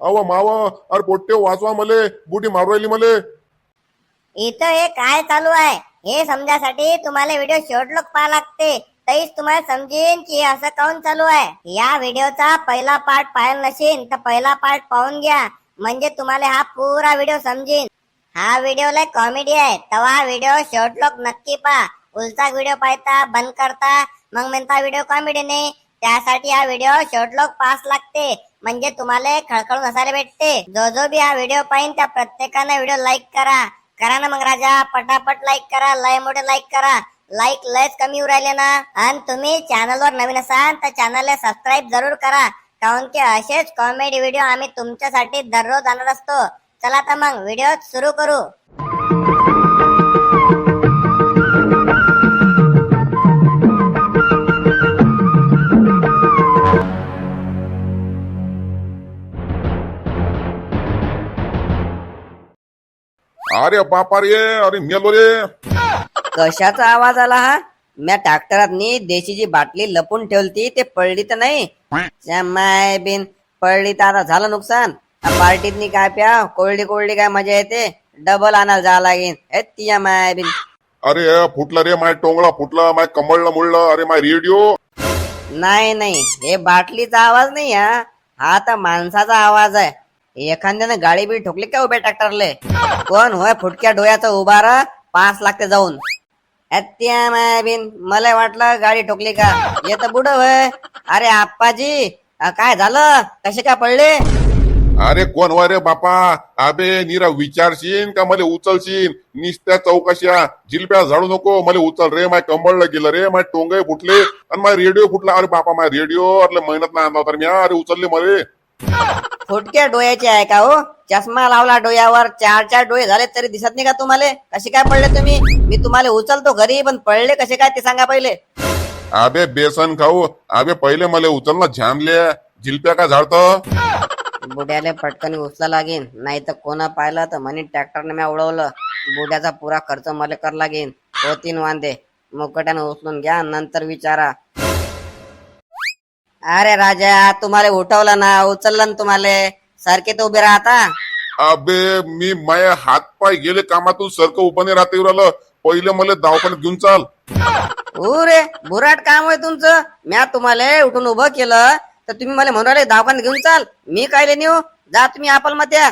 अव माव अरे पोट्टे वाचवा मले बुटी मारू राहिली मले. इथं हे काय चालू आहे? हे समजासाठी तुम्हाला व्हिडिओ शेवटलोक पाहा लागते. तरीच तुम्हाला समजेन की हे असं काऊन चालू आहे? या व्हिडिओचा पहिला पार्ट पाहिला नसेल तर पहिला पार्ट पाहून घ्या. म्हणजे तुम्हाला हा पुरा व्हिडिओ समजेन. हा व्हिडिओ लय कॉमेडी आहे. तेव्हा हा व्हिडिओ शेवटलोक नक्की पहा. उलचा व्हिडिओ पाहता बंद करता मग म्हणता व्हिडिओ कॉमेडी नाही. त्यासाठी हा व्हिडिओ शेवटलोक पास लागते. म्हणजे तुम्हाला खळखळून हसायला भेटते. जो जो बी हा व्हिडिओ पाहिन त्या प्रत्येकाने व्हिडिओ लाईक करा. करा ना मग राजा पटापट लाईक करा लय मोठे लाईक करा. लाईक लयच कमी उरायले राहिले ना. आणि तुम्ही चॅनल वर नवीन असाल तर चॅनलला सबस्क्राईब जरूर करा. काऊन की असेच कॉमेडी व्हिडिओ आम्ही तुमच्यासाठी दररोज आणत असतो. चला तर मग व्हिडिओ सुरू करू. अरे बापा रे अरे मेलो रे. कशाचा आवाज आला हा? म्या ट्रॅक्टरातनी देशीची बाटली लपून ठेवली ते पडली तर नाही. त्या माय बिन पडली तर आता झालं नुकसान. पार्टीतनी काय प्या कोरडी कोरडी काय मजा येते. डबल आणायला जा लागेल तिया माय बिन. अरे फुटलं रे माय टोंगळा फुटलं माय कमळलं मुळलं अरे माय रेडिओ. नाही नाही हे बाटलीचा आवाज नाही हा. हा तर माणसाचा आवाज आहे. एखाद्यानं गाडी बी ठोकली का उभ्या ट्रॅक्टरले? कोण होय? फुटक्या डोळ्याचा उभार पाच लागते जाऊन. त्या माय बिन मला वाटलं गाडी ठोकली का? येत बुड होय. अरे आप्पाजी काय झालं? कसे काय पडले? अरे कोण वय रे बापा? अबे निरा विचारशीन का मला उचलशीन? निस्त्या चौकशा जिलप्या झाडू नको. मला उचल रे माय कंबळलं गेलं रे माय टोंगे फुटले आणि माय रेडिओ फुटला. अरे बापा माय रेडिओ अरे मेहनत नाही आणला होता मी अरे उचलले मरे फुटक्या डोळ्याचे आहे का हो? चष्मा लावला डोळ्यावर चार चार डोळे झाले तरी दिसत नाही का तुम्हाला? कसे काय पडले तुम्ही? मी तुम्हाला उचलतो घरी पण पडले कसे काय ते सांगा पहिले. अबे बेसन खाऊ. अबे पहिले मला उचल ना झानले जिलप्या का झाडत? बुड्याले पटकन उचला लागेन. नाही तर कोणा पाहिलं तर म्हणे ट्रॅक्टरने मी उडवलं. बुड्याचा पुरा खर्च मला कर लागेन. हो तीन वांदे. मुकट्यानं उचलून घ्या नंतर विचारा. अरे राजा तुम्हाला उठवलं ना उचललं ना तुम्हाला. सारखे तर उभे राहता. अबे मी माय हात पाय गेले कामातून सरकं उपाने राहते राहिलं. पहिले मला दवाखान्यात घेऊन चाल. रे बुराट काम आहे तुमचं. म्या तुम्हाला उठून उभं केलं तर तुम्ही मला म्हणून राहिले दवाखान्यात घेऊन चाल. मी कायले नेऊ? जा तुम्ही आपल मध्या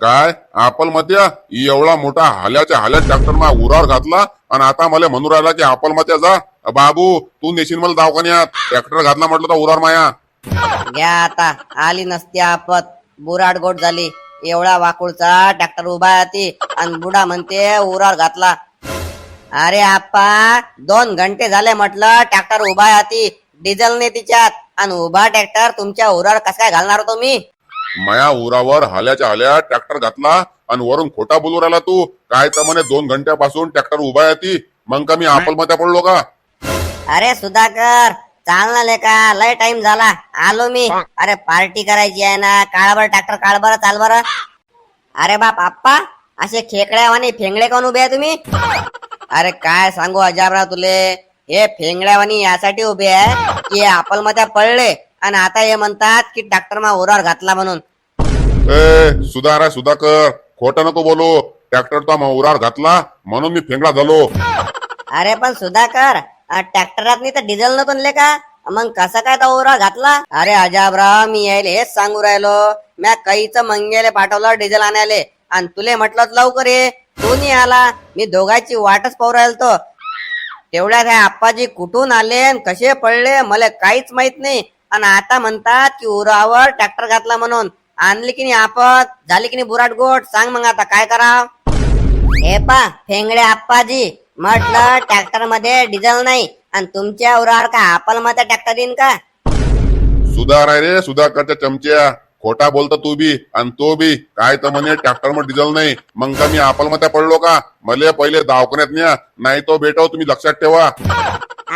काय? आपल मत्या एवढा मोठा हाल्याच्या हाल्या ट्रॅक्टर मा उरावर घातला? आणि आता मला म्हणून राहिला की आपल मत्या जा बाबू तू नेशील मला दवाखान्यात. ट्रॅक्टर घातला म्हटलं तर उरावर माया. घ्या आता. आली नसती आपत. बुराट गोट झाली. एवढा वाकुळचा ट्रॅक्टर उभा आहे आणि बुडा म्हणते उरावर घातला. अरे आप्पा दोन घंटे झाले म्हटलं ट्रॅक्टर उभा आहे ती डिझेल नाही तिच्यात. आणि उभा ट्रॅक्टर तुमच्या उरावर कसा काय घालणार होतो मी? माया उरावर हाल्याच्या हाल्या ट्रॅक्टर घातला. आणि वरून खोटा बोलू राहिला तू? काय तर म्हणे दोन घंट्यापासून ट्रॅक्टर उभा आहे ती. मग का मी आपल मत्या पडलो का? अरे सुधाकर चाल ना लेका लय टाइम झाला. आलो मी. अरे पार्टी करायची आहे ना. काळ बरं ट्रॅक्टर काळ बरं चाल बरं. अरे बाप आप्पा असे खेकड्यावानी फेंगडे कोण उभे आहे तुम्ही? अरे काय सांगू अजाबराव तुले? हे फेंगड्यावानी यासाठी उभे आहे की आपलमध्ये पडले आणि आता हे म्हणतात की ट्रॅक्टर मा उरावर घातला म्हणून. ए सुधार सुधाकर. खोट नको बोलू. ट्रॅक्टरचा तो घातला म्हणून मी फेंगडा झालो. अरे पण सुधाकर ट्रॅक्टरात तर डिझेल न बनले का? मग कसं काय तो उरा घातला? अरे अजाबराव मी यायले हेच सांगू राहिलो. म्या काहीच मंगेले पाठवलं डिझेल आणायले. आणि तुले म्हटलं लवकर ये. तू नाही आला. मी दोघांची वाटच पाहू राहिलो तो तेवढ्यात हे आप्पाजी कुठून आले आणि कसे पडले मला काहीच माहीत नाही. आणि आता म्हणतात की उरावर ट्रॅक्टर घातला म्हणून. आणली की नाही आपत? झाली की नाही बुराट गोट सांग मग आता काय कराव? हे पा फेंगडे आप्पाजी. म्हटलं ट्रॅक्टरमध्ये डिझेल नाही. आणि तुमच्या उरावर का आपलमध्ये ट्रॅक्टर येईन का? सुधार आहे रे सुधाकरच्या चमच्या. खोटा बोलतो तू बी आणि तो बी. काय तर म्हणे ट्रॅक्टरमध्ये डिझेल नाही. मग का मी आपलमध्ये पडलो का? मले पहिले दवाखान्यात न्या नाही तो बेटो तुम्ही लक्षात ठेवा.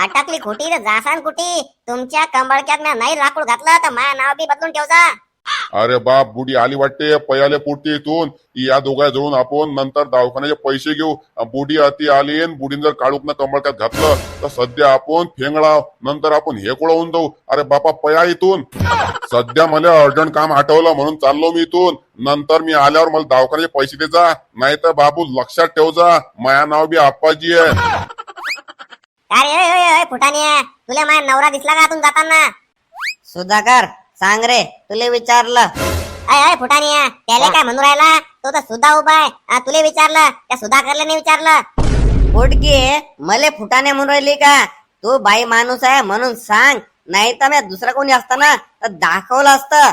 अटकली खुटी तर जासान कुठी तुमच्या कंबळक्यात म्या नाही लाकूड घातलं तर माझ्या नाव बी बदलून ठेवजा. अरे बाप बुडी आली वाटते. पयाले पुटते इथून. या दोघा जळून आपण नंतर दवाखान्याचे पैसे घेऊ. बुडी अति आली बुडीन जर काळूक कमळक्यात घातलं तर सध्या आपण फेंगळाव नंतर आपण हे होऊन जाऊ. अरे बापा पया इथून. सध्या मला अर्जंट काम हटवलं म्हणून चाललो मी इथून. नंतर मी आल्यावर मला दवाखान्याचे पैसे दे जा. नाही तर बाबू लक्षात ठेव जा. माया नाव बी आप्पाजी आहे. अरे फुटाने तुला माझा नवरा दिसला का आतून जाताना? सुधाकर सांग रे तुले विचारलं. अय अय फुटाने त्याला काय म्हणून राहिला? तो तर सुद्धा उभा आहे. तुले विचारलं? त्या सुधाकरला नाही विचारलं? पोटगी मले फुटाने म्हणून राहिली का? तू बाई माणूस आहे म्हणून सांग. नाही तर मी दुसरं कोणी असतं ना तर दाखवलं असतं.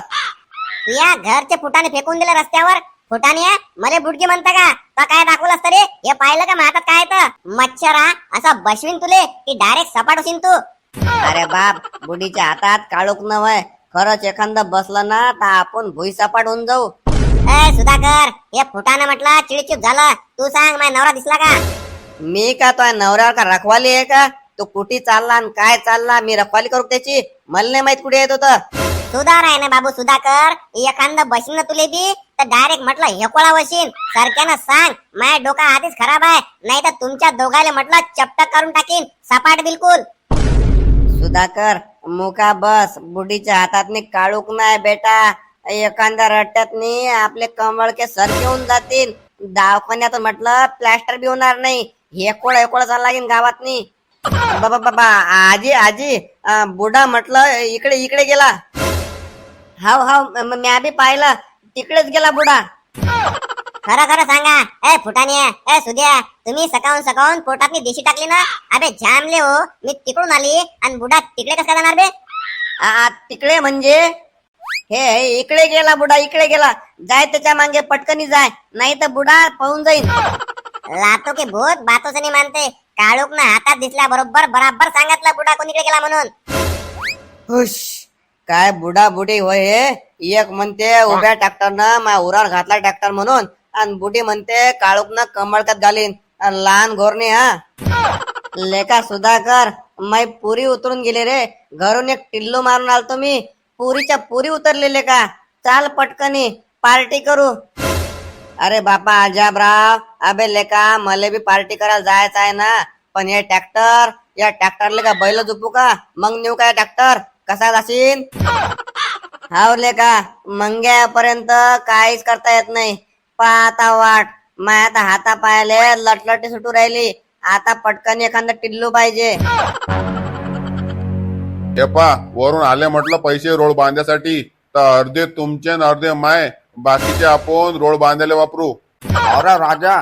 या घरचे फुटाने फेकून दिले रस्त्यावर. फुटाने मले बुडकी म्हणता का? का काय दाखवलं असतं रे? हे पाहिलं का माझ्या काय तर? मच्छरा असा बसवीन तुले की डायरेक्ट सपाट होशील तू. अरे बाप बुडीच्या हातात काळूक नवय खरंच एखादं बसलं ना तर आपण भुईसपाट होऊन जाऊ. ए सुधाकर हे फुटाने म्हटलं चिडचिड झालं. तू सांग माझा नवरा दिसला का? मी का तो नवऱ्यावर का रखवाली आहे का? तू कुठे चालला आणि काय चालला? मी रखवाली करू त्याची? मला नाही माहीत कुठे येत होतं. सुधार आहे ना बाबू सुधाकर. एखादं बशीन ना तुले बी तर डायरेक्ट म्हटलं हेकोळा वशीन सारख्यानं सांग माझ्या डोका आधीच खराब आहे. नाही तर तुमच्या दोघाले म्हटलं चपटक करून टाकीन. सपाट बिलकुल. सुधाकर मुका बस बुढीच्या हातात काळूक नाही बेटा. एखाद्या रट्ट्यात आपले कमळके सर घेऊन जातील. दवाखान्यात म्हटलं प्लॅस्टर बी होणार नाही. हेकोळ हेकोळ चालला लागेल गावात बाबा बाबा आजी आजी बुढा म्हटलं इकडे इकडे गेला. हाव हाव म्या बी पाहिलं. तिकडेच गेला बुढा. खरं खरं सांगा. ए फुटाने ए सुद्या तुम्ही सकाळून सकाळून पोटात देशी टाकली ना? अबे जामले हो. मी तिकडून आली आणि बुडा तिकडे कसं जाणार बे? आ, तिकडे म्हणजे? हे हे, इकडे गेला बुडा इकडे गेला. जाय त्याच्यामागे पटकनी जाय. नाही तर बुडा पळून जाईल लातो की भूत बातो से नाही मानते. काळूक ना हातात दिसल्या बरोबर बराबर सांगितलं बुडा कोणीकडे गेला म्हणून. हुश. काय बुडा बुडी होय हे? एक म्हणते उभ्या ट्रॅक्टरनं मा उरावर घातला ट्रॅक्टर म्हणून. आणि बुटी म्हणते काळोखना कमळकात घालीन. आणि लहान घोरणे हा. लेका सुधाकर मै पुरी उतरून गेले रे. घरून एक टिल्लू मारून आलतो मी. पुरीच्या पुरी उतरलेले का? चाल पटकनी. पार्टी करू. अरे बापा अजाबराव अबे लेका मले बी पार्टी करायला जायचं आहे ना. पण हे ट्रॅक्टर या ट्रॅक्टरले का बैल झोपू का? मग नेऊ काय ट्रॅक्टर? कसा जाशील हाव लेका मंग्यापर्यंत काहीच करता येत नाही. पाहता वाट माय आता हाता पायाले लटलटी सुटू राहिली. आता पटकन एखादं टिल्लू पाहिजे. हे पा वरून आले म्हटलं पैसे रोड बांधण्यासाठी तर अर्धे तुमचे आणि अर्धे माय. बाकीचे आपण रोड बांधायला वापरू. अरे राजा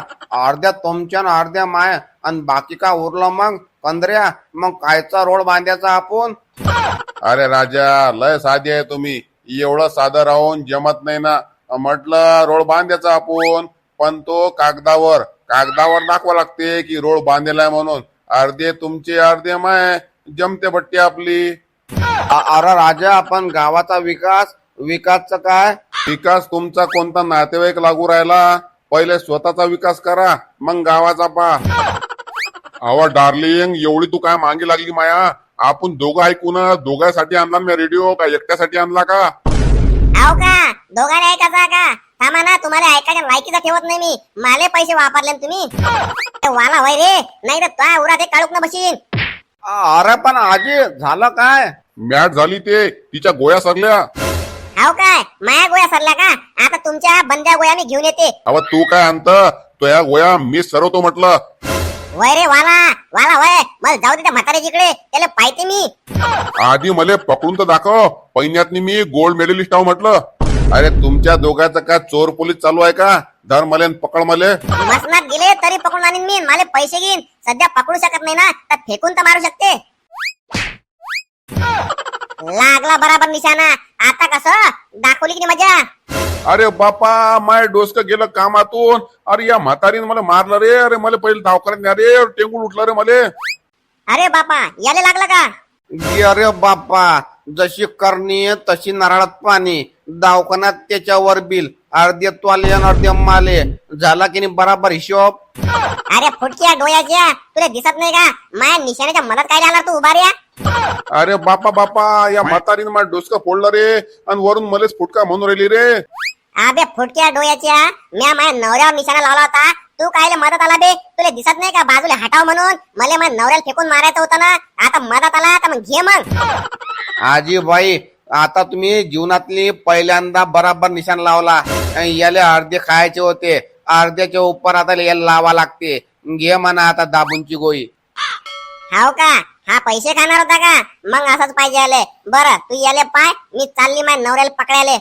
अर्ध्या तुमच्या आणि अर्ध्या माय. आणि बाकी का उरलं मग? कंदऱ्या मग कायचा रोड बांधायचा आपण? अरे राजा लय साधी आहे तुम्ही. एवढं साधं राहून जमत नाही ना. म्हटलं रोड बांधायचा आपण. पण तो कागदावर कागदावर दाखवा लागते की रोड बांधलेला आहे म्हणून. अर्धे तुमचे अर्धे माय. जमते बट्टी आपली. अरे राजा आपण गावाचा विकास विकासचं काय? विकास तुमचा कोणता नातेवाईक लागू राहिला? पहिले स्वतःचा विकास करा मग गावाचा पा. अवा डार्लिंग एवढी तू काय मागे लागली माया? आपण दोघं ऐकू ना दोघांसाठी आणला मी रेडिओ का एकट्यासाठी आणला का? आहो का? दोघांना ऐकायचा का? थांबा ना तुम्हाला ऐकायच्या लायकीचा ठेवत नाही मी. माले पैसे वापरले ना तुम्ही. ए, वाला होय रे. नाही तर त्या उरात एक काळूक न बशीन. अ- अरे पण आजी झालं काय? मॅट झाली ते. तिच्या गोया सरल्या. हाव काय? माया गोया सरल्या का? आता तुमच्या बंद्या गोया मी घेऊन येते. अव तू काय आणत तो या गोया मी सरवतो म्हटलं. वय रे वाला वाला वय. मला जाऊ दे त्या म्हाताऱ्याच्याकडे त्याला पाहिजे मी. आधी मले पकडून तर दाखव. पहिल्यातनी मी गोल्ड मेडलिस्ट आहो म्हटलं. अरे तुमच्या दोघांचं काय चोर पोलीस चालू आहे का? धर मले पकड मले. मसनात गेले तरी पकडून आणीन मी. मला पैसे घेईन. सध्या पकडू शकत नाही ना तर फेकून तर मारू शकते. लागला बराबर निशाणा. आता कसं? दाखवली की नाही मजा? अरे बापा माय डोसकं गेलं कामातून. अरे या म्हातारीनं मला मारलं रे. अरे मला पहिले दवाखान्यात न्या रे. टेंगून उठलं रे मले. अरे बापा याले लागलं का? अरे बाप्पा जशी करणी तशी नारळात पाणी. दवाखान्यात त्याच्यावर बिल. अर्धे तू आले आणि अर्धे माले. झाला की नाही बराबर हिशोब? अरे फुटक्या डोळ्याच्या तुला दिसत नाही का? माया निशाण्याच्या मदत काय आला तू उभा रे? अरे बापा बापा या म्हातारीने माझं डोसकं फोडलं रे. आणि वरून मलेच फुटका म्हणून राहिली रे. अबे फुटक्या डोळ्याच्या म्या माझ्या नवऱ्यावर निशाणा लावला होता. तू कायले मदत आला बे? तुला दिसत नाही का बाजूला हटाव म्हणून? मला माझ्या नवऱ्याला फेकून मारायचं होतं ना. आता मदत आला तर मग घे मग. आजीबाई आता तुम्ही जीवनातली पहिल्यांदा बराबर निशाण लावला याले अर्धे खायचे होते. अर्ध्याच्या उपर आता याला लावा लागते. घे म्हणा आता दाबूनची गोळी. हाव का? हा पैसे खाणार होता का? मग असंच पाहिजे आले बरं तू याले पाय मी चालली माझ्या नवऱ्याला पकडायले.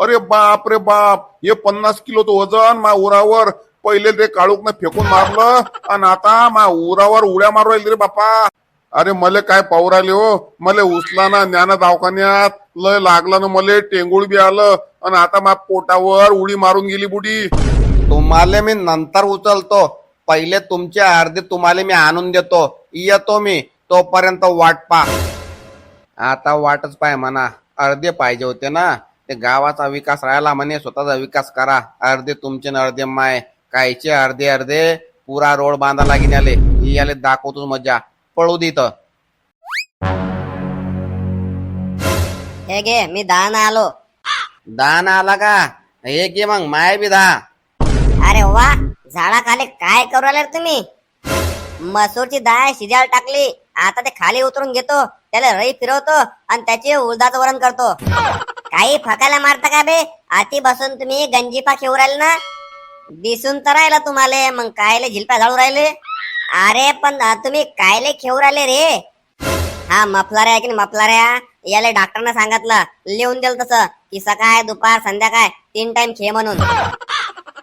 अरे बाप रे बाप हे पन्नास किलोचं वजन मा उरावर. पहिले ते काळूकनं फेकून मारलं आणि आता मा उरावर उड्या मारू राहिले रे बापा. अरे मले काय पाहू राहिले हो? मले उचला ना ज्ञान दवाखान्यात. लय लागलं ना मले टेंगुळ बी आलं. आणि आता मा पोटावर उडी मारून गेली बुडी. तुम्हाला मी नंतर उचलतो. पहिले तुमचे अर्धे तुम्हाला मी आणून देतो. येतो मी. तोपर्यंत वाट पा. आता वाटच पाय म्हणा. अर्धे पाहिजे होते ना. ते गावाचा विकास राहिला म्हणे स्वतःचा विकास करा. अर्धे तुमचे न अर्धे माय. कायचे अर्धे अर्धे. पुरा रोड बांधा लागीन आले ही याले दाखवतो मजा. पळू दे इथं. हे घे मी दहा आलो. दान आला का? हे घे मग माय बी दहा. अरे वा झाडाखाली काय करू राहिले रे तुम्ही? मसूरची डाळ शिजायला टाकली आता ते खाली उतरून घेतो त्याला रई फिरवतो आणि त्याचे उडदाचं वरण करतो. काही फकायला मारता का बे? आती बसून तुम्ही गंजीफा खेळू राहिले ना? दिसून तर राहिला तुम्हाला मग कायले झिलप्या झाडू राहिले? अरे पण तुम्ही कायले खेळू राहिले रे? हा मफलाऱ्या आहे की मफलाऱ्या? मफलर याला डॉक्टरनं सांगितलं. लिहून दिलं तसं. की सकाळ दुपार संध्याकाळ तीन टाइम खे म्हणून.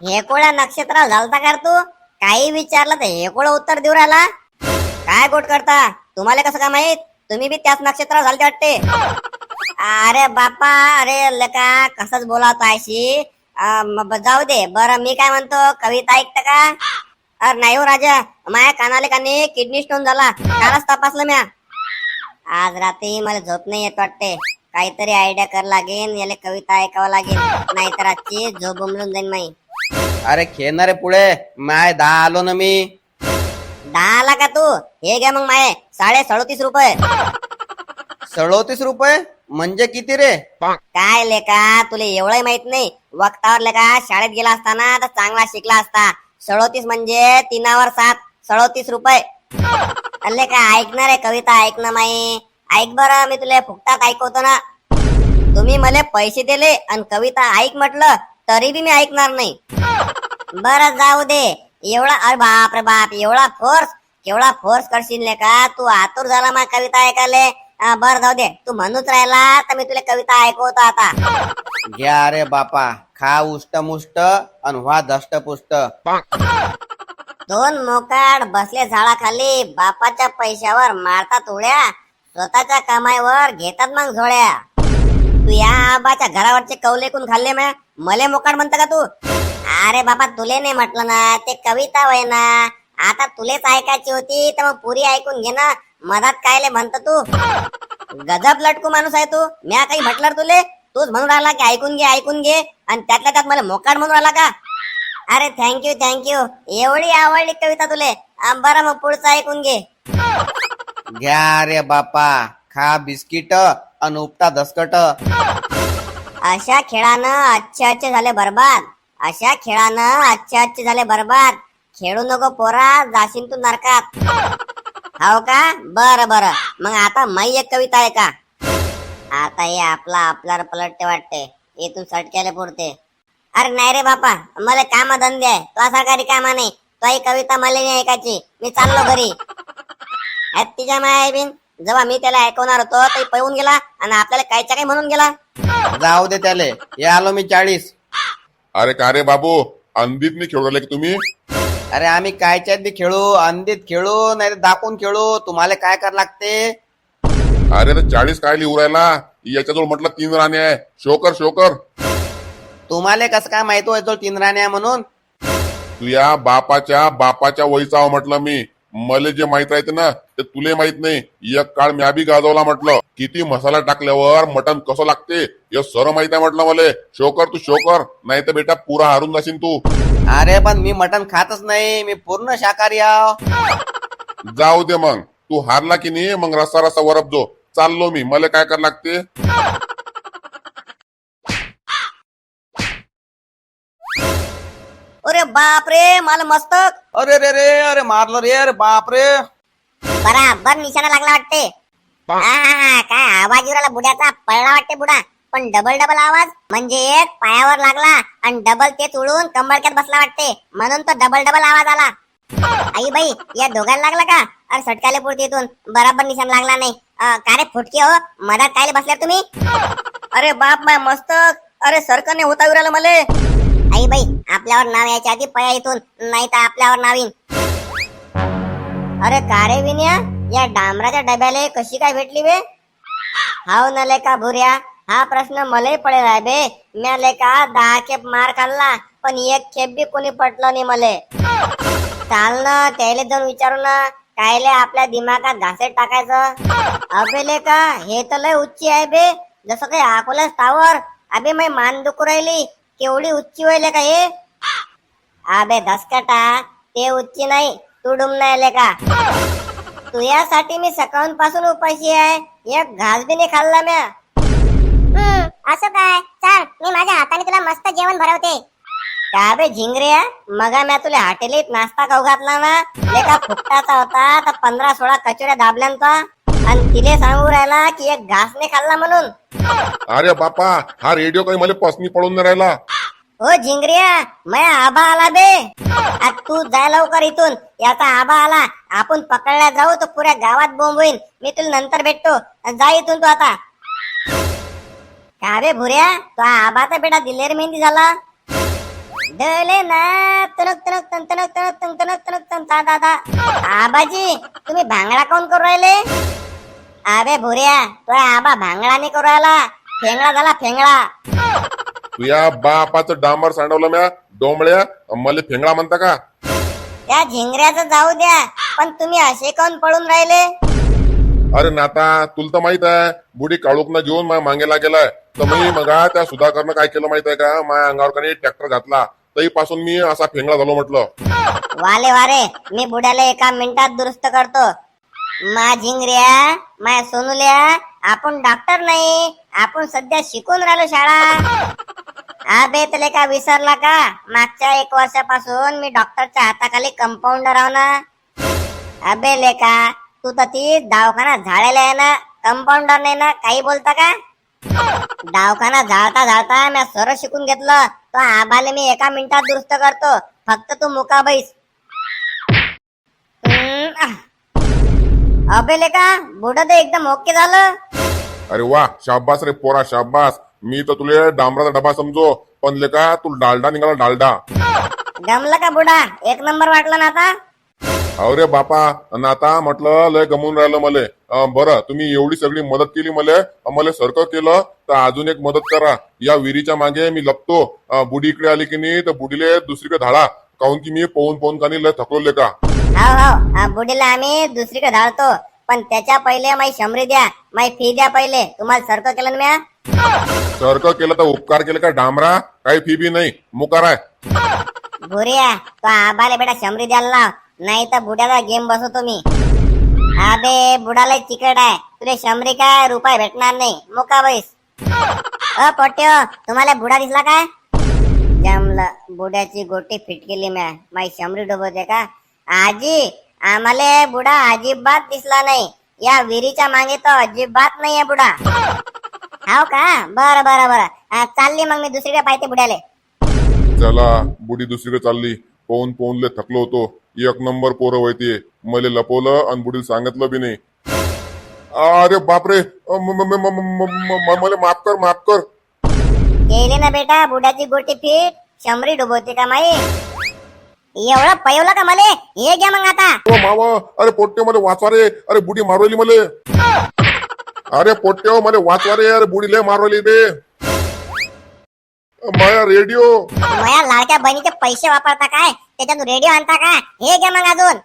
हे कोळ्या नक्षत्राला झालता कर तू? काही विचारलं तर हे कोळ उत्तर देऊ राहिला. काय गोट करता? तुम्हाला कसं काय माहीत? तुम्ही बी त्याच नक्षत्राला झालते वाटते. अरे बापा अरे लका कसंच बोलावतो आयशी जाऊ दे. बरं मी काय म्हणतो? कविता ऐकत का? अरे नाही हो राजा माझ्या कानाले कानी किडनी स्टोन झाला. कालच तपासलं म्या. आज रात्री मला झोप नाही येत वाटते. काहीतरी आयडिया कर लागेल याला कविता ऐकावं लागेल. नाहीतर आजची झोप उमलून जाईन माई. अरे खेळणारे पुढे. माय दहा आलो ना मी. दहा आला का तू? हे घ्या मग माये. साडे सडोतीस रुपये. सडोतीस रुपये? म्हणजे किती रे? काय लेका तुला एवढंही माहीत नाही. वक्तावर लेका शाळेत गेला असताना तर चांगला शिकला असता. सडोतीस म्हणजे तीनावर सात सडोतीस रुपये. अल्ले का ऐकणार आहे कविता ऐकणं माई. ऐक बरं मी तुला फुकटात ऐकवतो ना. तुम्ही मला पैसे दिले आणि कविता ऐक म्हटलं तरी बी मी ऐकणार नाही. बरं जाऊ दे. एवढा अरे बाप रे बाप एवढा फोर्स केवढा फोर्स करशील ले का? तू आतुर झाला मा कविता ऐकायले. बर बरं जाऊ दे. तू म्हणूच राहिला तर मी तुला कविता ऐकवतो आता. घ्या रे बापा. खा उष्टमुष्ट आणि व्हा दष्टपुष्ट दोन मोकाड बसले झाडाखाली बापाच्या पैशावर मारतात उड्या स्वतःच्या कमाईवर घेतात मग झोळ्या. तू या आबाच्या घरावरचे कौले कोण खाल्ले म्या मले मोकाड म्हणता का तू? अरे बाबा तुले नाही म्हटलं ना ते कविता वय ना. आता तुलेच ऐकायची होती तर मग पुरी ऐकून घे ना. मधात कायले म्हणत तू? गजब लटकू माणूस आहे तू. म्या काही म्हटलं तुले? तूच म्हणून राहिला की ऐकून घे ऐकून घे. आणि त्यातल्या त्यात मला मोकाड म्हणून राहिला का? अरे थँक्यू थँक्यू एवढी आवडली कविता तुले. बरं मग पुढचं ऐकून घे. घ्या रे बापा. खा बिस्किट आणि उपटा दसकट अशा खेळानं अच्छे अच्छे झाले बरबाद. अशा खेळानं अच्छे अच्छे झाले बरबाद. खेळू नको पोरा जाशील तू नरकात. हाव का? बर बर. मग आता माई एक कविता आहे का? आता हे आपला आपल्यावर पलटते वाटते. इथून सटक्याला पुरते. अरे नाही रे बापा मला काम धंदे आहे. तो सरकारी कामा नाही. तो ही कविता मला नाही ऐकायची मी चाललो घरी. तिच्या माया बिन जेव्हा मी त्याला ऐकवणार होतो ते पळून गेला आणि आपल्याला कायच्या काही म्हणून गेला. जाऊ दे त्याले. हे आलो मी चाळीस. अरे का रे बाबू? अंदीत मी खेळू राहिले की तुम्ही? अरे आम्ही कायच्यात बी खेळू? अंधीत खेळू नाही दाखवून खेळू. तुम्हाला काय कर लागते? अरे तर चाळीस काय लिहू राहिला याच्याजवळ म्हटलं तीन राणे आहे. शोकर शोकर. तुम्हाला कसं काय माहीत होय तो तीन राण्या म्हणून? तुया बापाच्या बापाच्या वयचा म्हटलं मी. मले जे माहीत राहते ना ते तुले माहीत नाही. एक काळ म्या बी गाजवला म्हटलं. किती मसाला टाकल्यावर मटन कसं लागते हे सर माहीत आहे म्हटलं मला. शोकर तू शोकर. नाही तर बेटा पुरा हारून जाशील तू. अरे पण मी मटण खातच नाही. मी पूर्ण शाकाहारी आहो. जाऊ दे मग. तू हारला की नाही मग रस्ता रस्ता वरप जो चाललो मी. मला काय करायला लागते? अरे बाप रे मला मस्तक. अरे रे रे अरे मारलं रे अरे बाप रे बराबर निशाणा लागला वाटते. हा, हा, हा, काय आवाज राहिला? बुड्याचा पळला वाटते बुडा. पण डबल डबल आवाज म्हणजे एक पायावर लागला आणि डबल तेच उडून कंबळक्यात बसला वाटते. म्हणून तो डबल डबल आवाज आला. आई बाई या दोघांना लागला का? अरे सटकाले पुरते इथून. बराबर निशाण लागला नाही. का रे फुटके हो? मधात कायले बसल्या तुम्ही? अरे बाप माय मस्तक. अरे सरकारने होता राहिलं मले. आई बाई आपल्यावर नाव यायच्या आधी पया इथून नाही तर आपल्यावर नाव येईन. अरे का रे विनया? या डांबराच्या डब्याला कशी काय भेटली बे? हाव न लेका भुऱ्या हा प्रश्न मलाही पडेल आहे बे. म्या लेका दहा खेप मार खाल्ला पण एक खेप बी कोणी पटलं नाही मले. चाल ना त्याला जाऊन विचारू ना कायले आपल्या दिमागात घासेट टाकायचं. अबे लेका हे तर लय उच्ची आहे बे. जसं काही अकोला टावर अबे मै मान दुखू राहिली. केवढी उच्ची व्हायले का हे? अबे धसकटा. ते उच्ची नाही तू डुमना का तुझ्यासाठी मी सकाळून पासून उपाशी आहे. एक घास बी नाही खाल्ला म्या. असं काय? चल मी माझ्या हाताने तुला मस्त जेवण भरवते. का बे झिंगऱ्या मगा म्या तुला हॉटेलीत नाश्ता खाऊ घातला ना लेका फुकटाचा होता तर पंधरा सोळा कचोऱ्या दाबल्यांचा आणि तिले सांगू राहिला की एक घास नाही खाल्ला म्हणून. अरे बापा हा रेडिओ काही मला पसनी पडून नाही राहिला. हो झिंगऱ्या मैं आबा आला बे. आज तू जाय लवकर इथून. याचा आबा आला. आपण पकडल्या जाऊ तर पुऱ्या गावात बोंब होईल मी तुला नंतर भेटतो. जा इथून तू आता. का बे भुऱ्या तो आबा तर बेटा दिलेर मेहंदी झाला? डले ना तनक तनक तन तनक तनक तन तनक तनक तन ता दादा आबाजी तुम्ही भांगडा कोण करू राहिले? अबे भुऱ्या तो आबा भांगडा नाही करू राहिला. फेंगडा झाला फेंगडा. तुया बापाचं डांबर सांडवलं म्या डोंबळ्या मला फेंगळा म्हणता का? त्या झिंगऱ्याचं जाऊ द्या पण तुम्ही असे कोण पळून राहिले? अरे नाता तुला तर माहीत आहे बुडी काळूकनं घेऊन माझ्या मागेला गेलाय तर मी मग त्या सुधाकरनं काय केलं माहीत आहे का? माझ्या अंगावर काही ट्रॅक्टर घातला. पासून मी असा फेंगळा झालो म्हटलं. वाले वारे मी बुड्याला एका मिनिटात दुरुस्त करतो. मा झिंगऱ्या माय सोनुल्या आपण डॉक्टर नाही आपण सध्या शिकून राहिलो शाळा. अबे तले का विसरला का? मागच्या एक वर्षापासून मी डॉक्टरच्या हाताखाली कंपाऊंडर आहो ना. अबे लेका तू तर ती दवाखाना झाडायला आहे ना. कंपाऊंडर नाही ना काही बोलता का? दवाखाना झाळता झाळता मी सरळ शिकून घेतलं. तो आबाले मी एका मिनिटात दुरुस्त करतो. फक्त तू मुका बैस. हम्म, आह. अबे लेका बुड तर एकदम ओके झालं. अरे वा शाबास रे पोरा शाबास. मी तर तुले डांबराचा डबा समजो. पण लेका तू डालडा निघाला डालडा. गमलं का बुडा? एक नंबर वाटला ना आता? अरे बापा. अन आता म्हटलं लय गमून राहिलं मले. अं, बरं तुम्ही एवढी सगळी मदत केली मले. अं, मला सारखं केलं. तर अजून एक मदत करा. या विहिरीच्या मागे मी लपतो. बुडी इकडे आली की नाही तर बुडीले दुसरीकडे धाडा. काहून की मी पोहून पोहून का हो हो आ, बुडीला आम्ही दुसरीकडे धाडतो. पण त्याच्या पहिले माई शंभरी द्या माई फी द्या पहिले. तुम्हाला सारखं केलं ना म्या? सारखं केलं तर उपकार केलं का डांबरा? काही फी बी नाही. मुकार आहे. भुरिया तो आबाले बेटा शंभरी द्यायला लाव. नाही तर बुड्याला गेम बसवतो मी. अबे बुडाला चिकट आहे. तुले शंभरी काय रुपये भेटणार नाही. मुका बैस. अ पोट्यो तुम्हाला बुडा दिसला काय? जमलं बुड्याची गोटी फिट केली म्या. माई शंभरी डोबवते का? आजी आम्हाला बुडा अजिबात दिसला नाही. या विहिरीच्या मागे तो अजिबात नाहीये बुडा. हाव का? बरं बर बर. आ, चालली मग मी दुसरीकडे पाहिजे बुड्याले. चला बुडी दुसरीकडे चालली. पोहून पोहून थकलो होतो. एक नंबर पोरं होती मले लपवलं आणि बुडीला सांगितलं बी नाही. अरे बापरे! मला माफ कर माफ कर. केली ना बेटा बुड्याची गोटी फिट शंभरी डुबवते का माई? एवढं पयवलं का मले? हे घ्या मग आता. ओ मावा अरे पोट्टे मला वाचवा रे. अरे बुडी मारवली मले. अरे पोट्टे हो मला वाचवा रे. अरे बुडी लय मारवली बे माया रेडिओ. माझ्या लाडक्या बहिणीचे पैसे वापरता काय? त्याच्यातून रेडिओ आणता का? हे घ्या मग अजून.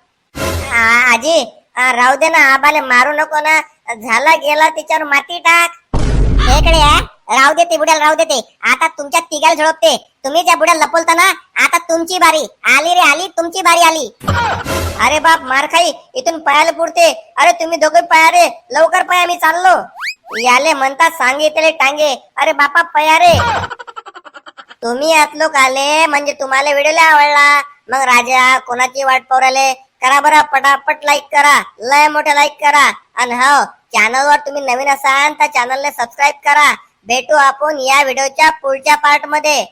आ- आजी आ, राहू दे ना आबाले मारू नको ना. झाला गेला त्याच्यावर माती टाक. हेकडे या. राहू देते बुड्याला राहू देते आता तुमच्या तिघाला झळपते तुम्ही ज्या बुड्याला लपवलता ना आता तुमची बारी. आली रे आली तुमची बारी आली. अरे बाप मार खाई. इथून पळायला पुरते. अरे तुम्ही दोघे पळा रे. लवकर पळा मी चाललो. याले म्हणतात सांगितले टांगे. अरे बापा पया रे. तुम्ही यात लोक आले म्हणजे तुम्हाला व्हिडिओ आवडला. मग राजा कोणाची वाट पवराले करा बरं पटापट लाईक करा. लय मोठे लाईक करा. आणि हो चॅनल वर तुम्ही नवीन असाल तर चॅनलने सबस्क्राईब करा. भेटू आपण या व्हिडिओच्या पुढच्या पार्टमध्ये.